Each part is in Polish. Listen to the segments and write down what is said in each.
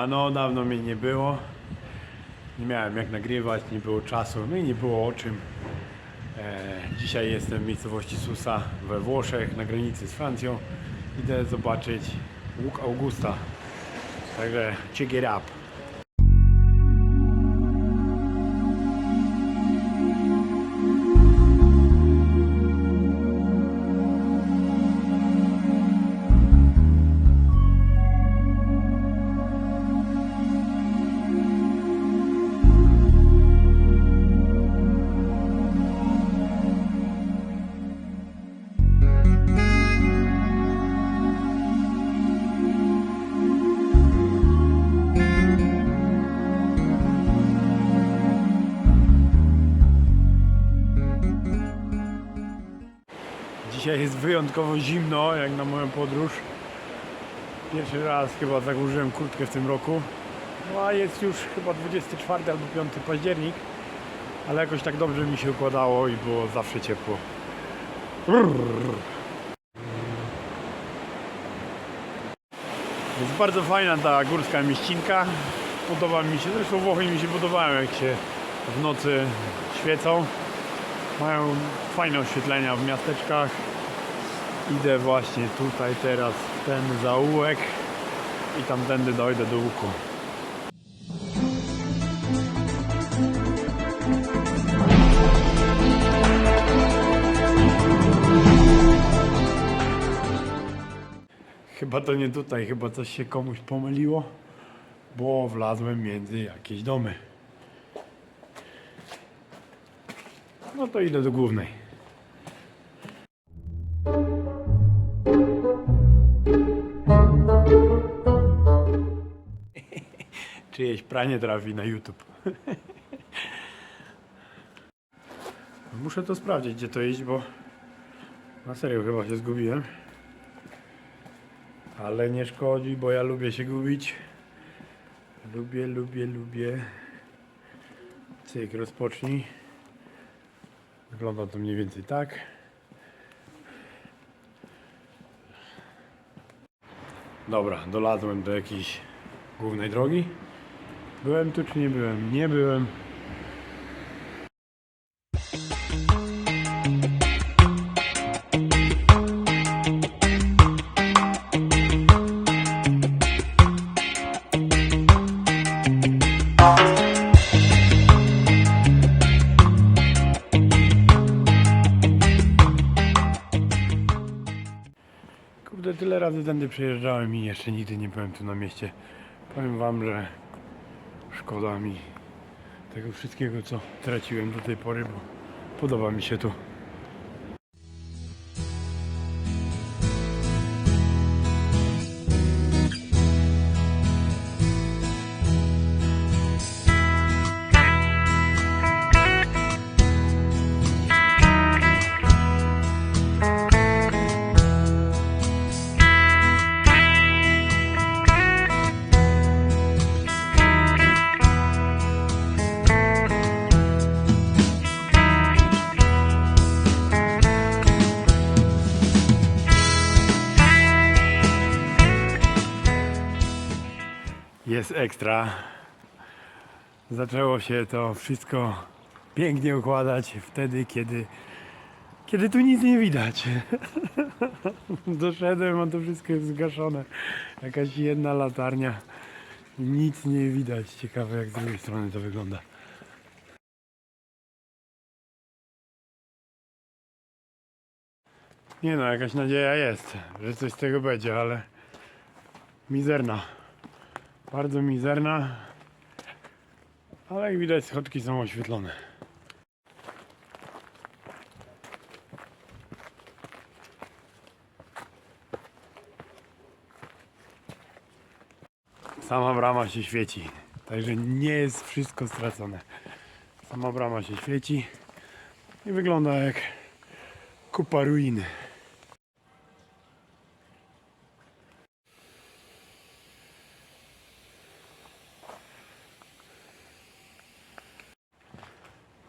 Siemano, dawno mnie nie było. Nie miałem jak nagrywać, nie było czasu, no i nie było o czym. E, dzisiaj jestem w miejscowości Susa we Włoszech, na granicy z Francją. Idę zobaczyć łuk Augusta. Także check it up. Dzisiaj jest wyjątkowo zimno, jak na moją podróż. Pierwszy raz chyba założyłem kurtkę w tym roku. No a jest już chyba 24 albo 5 październik. Ale jakoś tak dobrze mi się układało i było zawsze ciepło. Jest bardzo fajna ta górska mieścinka. Podoba mi się, zresztą Włochy mi się podobają jak się w nocy świecą. Mają fajne oświetlenia w miasteczkach. Idę właśnie tutaj teraz w ten zaułek i tamtędy dojdę do łuku. Chyba to nie tutaj, chyba coś się komuś pomyliło, bo wlazłem między jakieś domy. No to idę do głównej. Czyjeś pranie trafi na YouTube. Muszę to sprawdzić, gdzie to iść, bo na serio chyba się zgubiłem. Ale nie szkodzi, bo ja lubię się gubić. Lubię, lubię, lubię. Cyk, rozpocznij. Wygląda to mniej więcej tak. Dobra, dolazłem do jakiejś głównej drogi. Byłem tu czy nie byłem? Nie byłem. Razy tędy przejeżdżałem i jeszcze nigdy nie byłem tu na mieście. Powiem wam, że szkoda mi tego wszystkiego, co traciłem do tej pory, bo podoba mi się tu. Jest ekstra. Zaczęło się to wszystko pięknie układać wtedy, kiedy, kiedy tu nic nie widać. Doszedłem, a to wszystko jest zgaszone. Jakaś jedna latarnia. Nic nie widać. Ciekawe jak z drugiej strony to wygląda. Nie no, jakaś nadzieja jest, że coś z tego będzie, ale mizerna. Bardzo mizerna. Ale jak widać schodki są oświetlone. Sama brama się świeci. Także nie jest wszystko stracone. Sama brama się świeci i wygląda jak kupa ruiny.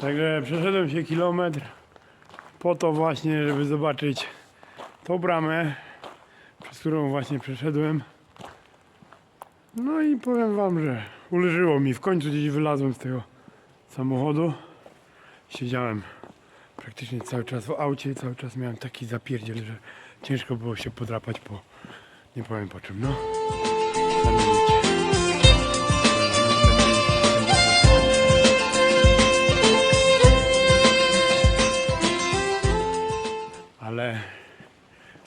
Także przeszedłem się kilometr po to właśnie, żeby zobaczyć tą bramę, przez którą właśnie przeszedłem. No i powiem wam, że uleżyło mi. W końcu gdzieś wylazłem z tego samochodu. Siedziałem praktycznie cały czas w aucie cały czas miałem taki zapierdziel, że ciężko było się podrapać po... nie powiem po czym, no.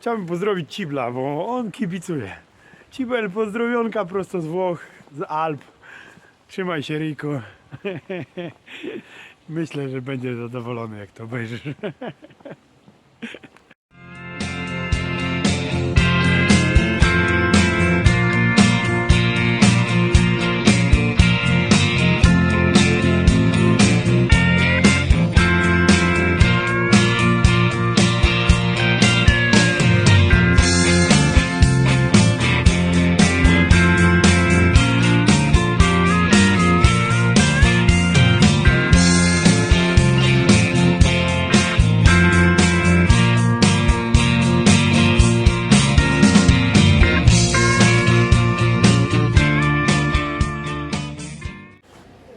Chciałbym pozdrowić Cibla, bo on kibicuje. Cibel, pozdrowionka prosto z Włoch, z Alp. Trzymaj się, Riku. Myślę, że będzie zadowolony, jak to obejrzysz.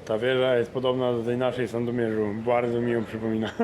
Ta wieża jest podobna do tej naszej w Sandomierzu. Bardzo mi ją przypomina.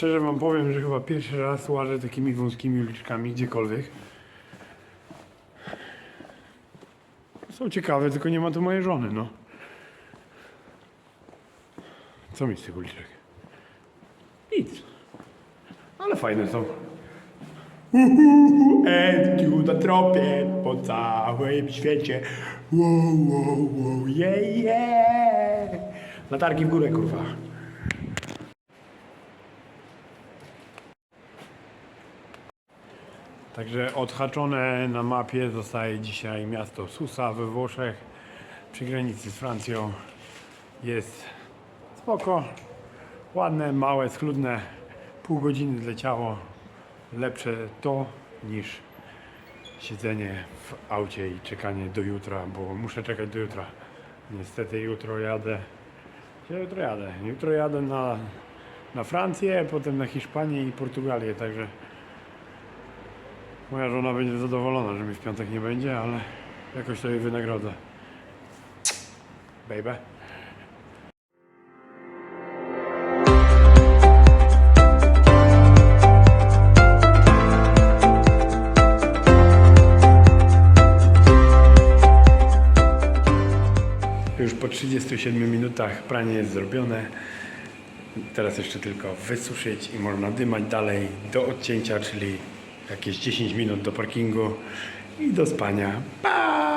szczerze wam powiem, że chyba pierwszy raz łażę takimi wąskimi uliczkami gdziekolwiek. Są ciekawe, tylko nie ma tu mojej żony, no. Co mi z tych uliczek? Nic. Ale fajne są. Uhu, Edziu na tropie po całym świecie. Wow, wow, wow, yeah, yeah. Latarki w górę, kurwa. Także odhaczone na mapie zostaje dzisiaj miasto Susa we Włoszech przy granicy z Francją. Jest spoko, ładne, małe, schludne. Pół godziny zleciało. Lepsze to niż siedzenie w aucie i czekanie do jutra, bo muszę czekać do jutra. Niestety jutro jadę. Jutro jadę. Jutro jadę na, na Francję, potem na Hiszpanię i Portugalię, także Moja żona będzie zadowolona, że mi w piątek nie będzie, ale jakoś to jej wynagrodzę. Baby. Już po 37 minutach pranie jest zrobione. Teraz jeszcze tylko wysuszyć i można dymać dalej do odcięcia, czyli jakieś 10 minut do parkingu i do spania. Pa!